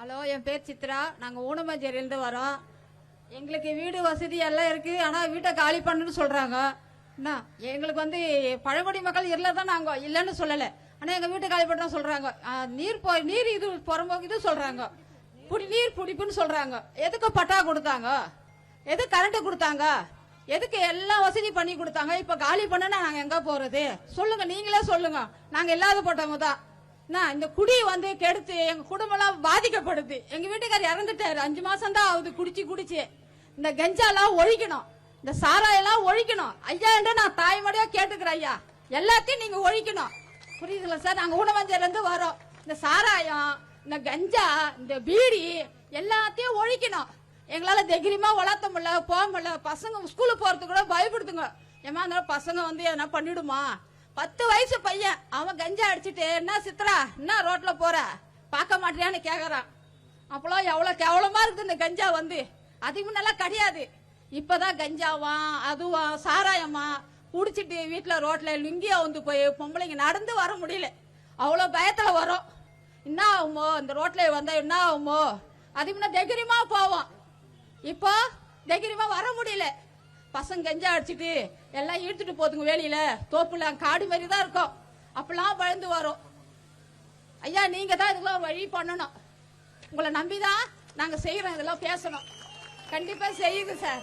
Hello என் பேர் சித்ரா. நாங்கள் ஊனமஞ்சேரியிலேருந்து வரோம். எங்களுக்கு வீடு வசதி எல்லாம் இருக்குது ஆனால் வீட்டை காலி பண்ணுன்னு சொல்கிறாங்க என்ன? எங்களுக்கு வந்து பழங்குடி மக்கள் இல்லை தான் நாங்கள் இல்லைன்னு சொல்லலை. ஆனால் எங்கள் வீட்டை காலி பண்ண சொல்கிறாங்க நீர் போ நீர் இது புறம்போக்கு இது சொல்கிறாங்க புடி நீர் பிடிப்புன்னு சொல்கிறாங்க எதுக்கு பட்டா கொடுத்தாங்க? எது கரண்ட்டு கொடுத்தாங்க? எதுக்கு எல்லா வசதி பண்ணி கொடுத்தாங்க? இப்போ காலி பண்ணுன்னா நாங்கள் எங்கே போகிறது சொல்லுங்கள் நீங்களே சொல்லுங்கள் நாங்கள் இல்லாத போட்டவங்க தான். என்ன, இந்த குடி வந்து கெடுத்து எங்க குடும்பம் எல்லாம் பாதிக்கப்படுது. எங்க வீட்டுக்காரர் இறந்துட்டாரு. அஞ்சு மாசம் தான் ஆகுது. குடிச்சு குடிச்சு. இந்த கஞ்சாலாம் ஒழிக்கணும். இந்த சாராயெல்லாம் ஒழிக்கணும். ஐயா என்று நான் தாய்மொழியா கேட்டுக்கிறேன் ஐயா. எல்லாத்தையும் நீங்க ஒழிக்கணும். புரியுதுல சார்? நாங்க ஊனவஞ்சல இருந்து வரோம். இந்த சாராயம் இந்த கஞ்சா இந்த பீடி எல்லாத்தையும் ஒழிக்கணும். எங்களால தைரியமா வளர்த்த முடியல போக முடியல. பசங்க ஸ்கூலுக்கு போறதுக்கு கூட பயப்படுத்துங்க ஏமா அந்த பசங்க வந்து என்ன பண்ணிடுமா? பத்து வயசு பையன். அவன் கஞ்சா அடிச்சிட்டு என்ன சித்ரா என்ன ரோட்ல போற? பார்க்க மாட்டியான்னு கேக்குறான். அப்பெல்லாம் எவ்வளவு கேவலமா இருக்குது இந்த கஞ்சா வந்து. அதுக்கு முன்னெல்லாம் கிடையாது. இப்பதான் கஞ்சாவா அதுவா சாராயமா குடிச்சிட்டு வீட்டுல ரோட்ல லுங்கியா வந்து போய் பொம்பளைங்க நடந்து வர முடியல. அவ்வளவு பயத்துல வரும். என்ன ஆகுமோ? இந்த ரோட்ல வந்தா என்ன ஆகுமோ? அதுக்கு முன்ன தைரியமா போவோம். இப்போ தைரியமா வர முடியல. பசங்க கெஞ்சா அடிச்சிட்டு எல்லாம் இழுத்துட்டு போதுங்க வேலையில. தோப்புல காடு மாதிரி தான் இருக்கும். அப்பெல்லாம் வளர்ந்து வரும். ஐயா நீங்க தான் இதுக்கெல்லாம் ஒரு வழி பண்ணணும். உங்களை நம்பிதான் நாங்க செய்யறோம் இதெல்லாம் பேசணும். கண்டிப்பா செய்யுது சார்.